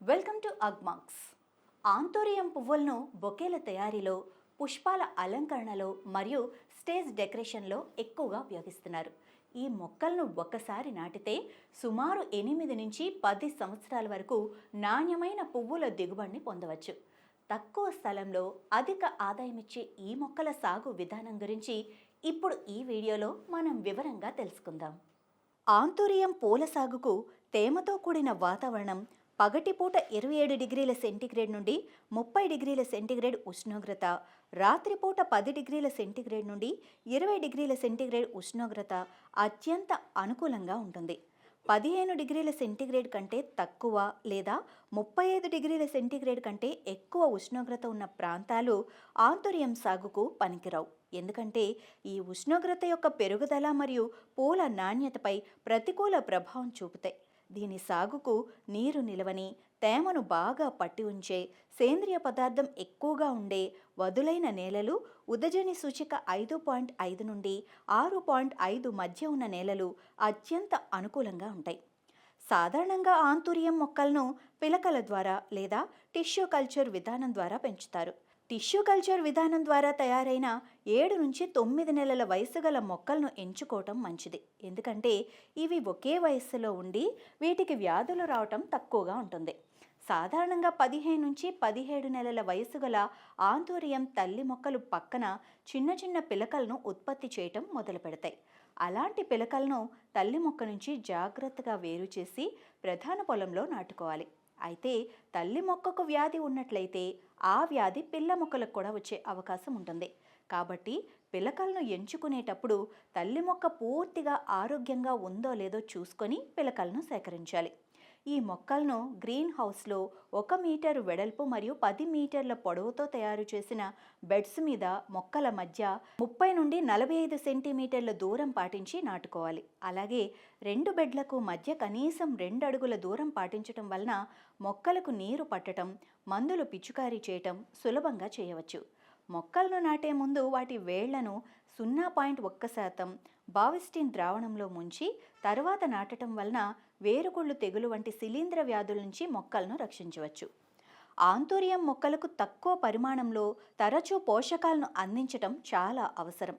Welcome to Agmax ఆంతోరియం పువ్వులను బొకేల తయారీలో పుష్పాల అలంకరణలో మరియు స్టేజ్ డెకరేషన్లో ఎక్కువగా ఉపయోగిస్తున్నారు. ఈ మొక్కలను ఒక్కసారి నాటితే సుమారు ఎనిమిది నుంచి పది సంవత్సరాల వరకు నాణ్యమైన పువ్వుల దిగుబడిని పొందవచ్చు. తక్కువ స్థలంలో అధిక ఆదాయం ఇచ్చే ఈ మొక్కల సాగు విధానం గురించి ఇప్పుడు ఈ వీడియోలో మనం వివరంగా తెలుసుకుందాం. ఆంతోరియం పూల సాగుకు తేమతో కూడిన వాతావరణం పగటిపూట ఇరవై ఏడు డిగ్రీల సెంటీగ్రేడ్ నుండి ముప్పై డిగ్రీల సెంటీగ్రేడ్ ఉష్ణోగ్రత రాత్రిపూట పది డిగ్రీల సెంటీగ్రేడ్ నుండి ఇరవై డిగ్రీల సెంటీగ్రేడ్ ఉష్ణోగ్రత అత్యంత అనుకూలంగా ఉంటుంది. పదిహేను డిగ్రీల సెంటీగ్రేడ్ కంటే తక్కువ లేదా ముప్పై ఐదు డిగ్రీల సెంటీగ్రేడ్ కంటే ఎక్కువ ఉష్ణోగ్రత ఉన్న ప్రాంతాలు ఆంతర్యం సాగుకు పనికిరావు. ఎందుకంటే ఈ ఉష్ణోగ్రత యొక్క పెరుగుదల మరియు పూల నాణ్యతపై ప్రతికూల ప్రభావం చూపుతాయి. దీని సాగుకు నీరు నిలవని తేమను బాగా పట్టి ఉంచే సేంద్రియ పదార్థం ఎక్కువగా ఉండే వదులైన నేలలు ఉదజని సూచిక ఐదు పాయింట్ ఐదు నుండి ఆరు పాయింట్ ఐదు మధ్య ఉన్న నేలలు అత్యంత అనుకూలంగా ఉంటాయి. సాధారణంగా ఆంతుర్యం మొక్కలను పిలకల ద్వారా లేదా టిష్యూ కల్చర్ విధానం ద్వారా పెంచుతారు. టిష్యూ కల్చర్ విధానం ద్వారా తయారైన ఏడు నుంచి తొమ్మిది నెలల వయసు గల మొక్కలను ఎంచుకోవటం మంచిది. ఎందుకంటే ఇవి ఒకే వయస్సులో ఉండి వీటికి వ్యాధులు రావటం తక్కువగా ఉంటుంది. సాధారణంగా పదిహేను నుంచి పదిహేడు నెలల వయసు గల ఆంతోరియం తల్లి మొక్కలు పక్కన చిన్న చిన్న పిలకలను ఉత్పత్తి చేయటం మొదలు పెడతాయి. అలాంటి పిలకలను తల్లి మొక్క నుంచి జాగ్రత్తగా వేరు చేసి ప్రధాన పొలంలో నాటుకోవాలి. అయితే తల్లి మొక్కకు వ్యాధి ఉన్నట్లయితే ఆ వ్యాధి పిల్ల మొక్కలకు కూడా వచ్చే అవకాశం ఉంటుంది. కాబట్టి పిలకలను ఎంచుకునేటప్పుడు తల్లి మొక్క పూర్తిగా ఆరోగ్యంగా ఉందో లేదో చూసుకొని పిలకలను సేకరించాలి. ఈ మొక్కలను గ్రీన్ హౌస్లో ఒక మీటర్ వెడల్పు మరియు పది మీటర్ల పొడవుతో తయారు చేసిన బెడ్స్ మీద మొక్కల మధ్య ముప్పై నుండి నలభై ఐదు సెంటీమీటర్ల దూరం పాటించి నాటుకోవాలి. అలాగే రెండు బెడ్లకు మధ్య కనీసం రెండు అడుగుల దూరం పాటించటం వలన మొక్కలకు నీరు పట్టడం మందులు పిచుకారీ చేయటం సులభంగా చేయవచ్చు. మొక్కలను నాటే ముందు వాటి వేళ్ళను సున్నా పాయింట్ ఒక్క శాతం బావిస్టిన్ ద్రావణంలో ముంచి తర్వాత నాటటం వలన వేరుకుళ్ళు తెగులు వంటి శిలీంద్ర వ్యాధుల నుంచి మొక్కలను రక్షించవచ్చు. ఆంతోరియం మొక్కలకు తక్కువ పరిమాణంలో తరచూ పోషకాలను అందించటం చాలా అవసరం.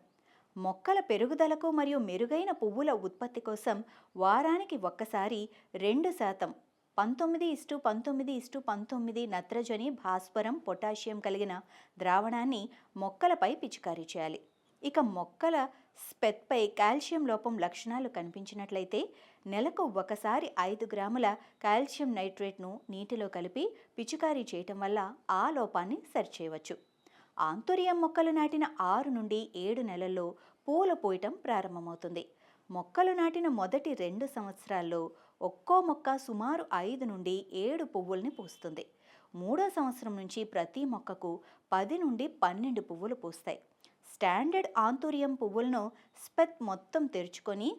మొక్కల పెరుగుదలకు మరియు మెరుగైన పువ్వుల ఉత్పత్తి కోసం వారానికి ఒక్కసారి రెండు శాతం పంతొమ్మిది ఇస్టు పంతొమ్మిది ఇస్టు పంతొమ్మిది నత్రజని భాస్వరం పొటాషియం కలిగిన ద్రావణాన్ని మొక్కలపై పిచికారీ చేయాలి. ఇక మొక్కల స్పెత్పై కాల్షియం లోపం లక్షణాలు కనిపించినట్లయితే నెలకు ఒకసారి ఐదు గ్రాముల కాల్షియం నైట్రేట్ను నీటిలో కలిపి పిచికారీ చేయటం వల్ల ఆ లోపాన్ని సరిచేయవచ్చు. ఆంతుర్యం మొక్కలు నాటిన ఆరు నుండి ఏడు నెలల్లో పూలు పోయటం ప్రారంభమవుతుంది. మొక్కలు నాటిన మొదటి రెండు సంవత్సరాల్లో ఒక్కో మొక్క సుమారు ఐదు నుండి ఏడు పువ్వుల్ని పూస్తుంది. మూడో సంవత్సరం నుంచి ప్రతి మొక్కకు పది నుండి పన్నెండు పువ్వులు పూస్తాయి. స్టాండర్డ్ ఆంతూరియం పువ్వులను స్పెత్ మొత్తం తెరుచుకొని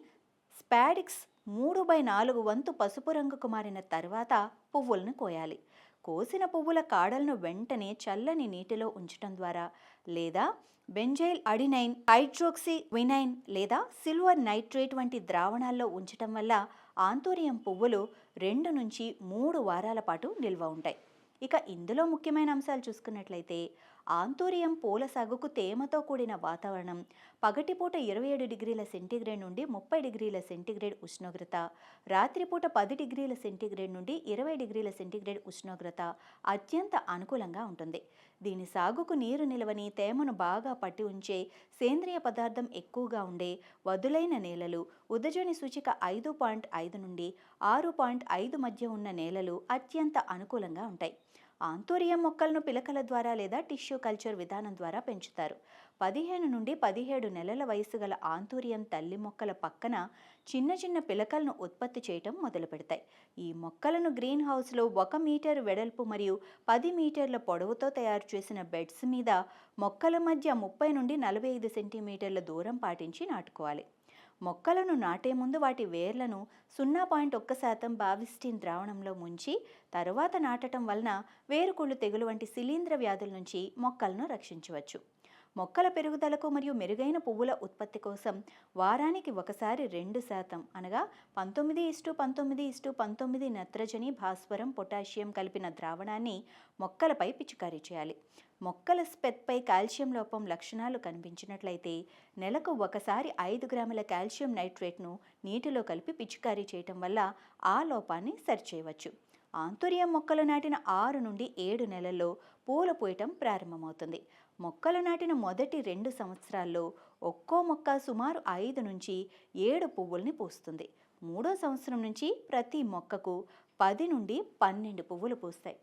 స్పాడిక్స్ మూడు బై నాలుగు వంతు పసుపు రంగుకు మారిన తర్వాత పువ్వులను కోయాలి. కోసిన పువ్వుల కాడలను వెంటనే చల్లని నీటిలో ఉంచటం ద్వారా లేదా బెంజైల్ అడినైన్ హైడ్రోక్సీ వినైన్ లేదా సిల్వర్ నైట్రేట్ వంటి ద్రావణాల్లో ఉంచటం వల్ల ఆంతోరియం పువ్వులు రెండు నుంచి మూడు వారాల పాటు నిల్వ ఉంటాయి. ఇక ఇందులో ముఖ్యమైన అంశాలు చూసుకున్నట్లయితే ఆంతూరియం పూల సాగుకు తేమతో కూడిన వాతావరణం పగటిపూట ఇరవై ఏడు డిగ్రీల సెంటీగ్రేడ్ నుండి ముప్పై డిగ్రీల సెంటీగ్రేడ్ ఉష్ణోగ్రత రాత్రిపూట పది డిగ్రీల సెంటీగ్రేడ్ నుండి ఇరవై డిగ్రీల సెంటీగ్రేడ్ ఉష్ణోగ్రత అత్యంత అనుకూలంగా ఉంటుంది. దీని సాగుకు నీరు నిలవని తేమను బాగా పట్టి ఉంచే సేంద్రియ పదార్థం ఎక్కువగా ఉండే వదులైన నేలలు ఉదజని సూచిక ఐదు పాయింట్ ఐదు నుండి ఆరు పాయింట్ ఐదు మధ్య ఉన్న నేలలు అత్యంత అనుకూలంగా ఉంటాయి. ఆంతూరియం మొక్కలను పిలకల ద్వారా లేదా టిష్యూ కల్చర్ విధానం ద్వారా పెంచుతారు. పదిహేను నుండి పదిహేడు నెలల వయసు గల ఆంతూరియం తల్లి మొక్కల పక్కన చిన్న చిన్న పిలకలను ఉత్పత్తి చేయటం మొదలు పెడతాయి ఈ మొక్కలను గ్రీన్ హౌస్లో ఒక మీటర్ వెడల్పు మరియు పది మీటర్ల పొడవుతో తయారు చేసిన బెడ్స్ మీద మొక్కల మధ్య ముప్పై నుండి నలభై ఐదు సెంటీమీటర్ల దూరం పాటించి నాటుకోవాలి. మొక్కలను నాటే ముందు వాటి వేర్లను సున్నా పాయింట్ ఒక్క శాతం బావిస్టిన్ ద్రావణంలో ముంచి తరువాత నాటటం వలన వేరుకుళ్ళు తెగులు వంటి శిలీంద్ర వ్యాధుల నుంచి మొక్కలను రక్షించవచ్చు. మొక్కల పెరుగుదలకు మరియు మెరుగైన పువ్వుల ఉత్పత్తి కోసం వారానికి ఒకసారి రెండు శాతం అనగా పంతొమ్మిది ఇస్టు పంతొమ్మిది ఇస్టు పంతొమ్మిది నత్రజని భాస్వరం పొటాషియం కలిపిన ద్రావణాన్ని మొక్కలపై పిచికారీ చేయాలి. మొక్కల స్పెత్పై కాల్షియం లోపం లక్షణాలు కనిపించినట్లయితే నెలకు ఒకసారి ఐదు గ్రాముల కాల్షియం నైట్రేట్ను నీటిలో కలిపి పిచికారీ చేయటం వల్ల ఆ లోపాన్ని సరిచేయవచ్చు. ఆంతుర్యం మొక్కలు నాటిన ఆరు నుండి ఏడు నెలల్లో పూలు పూయటం ప్రారంభమవుతుంది. మొక్కలు నాటిన మొదటి రెండు సంవత్సరాల్లో ఒక్కో మొక్క సుమారు ఐదు నుంచి ఏడు పువ్వుల్ని పూస్తుంది. మూడో సంవత్సరం నుంచి ప్రతి మొక్కకు పది నుండి పన్నెండు పువ్వులు పూస్తాయి.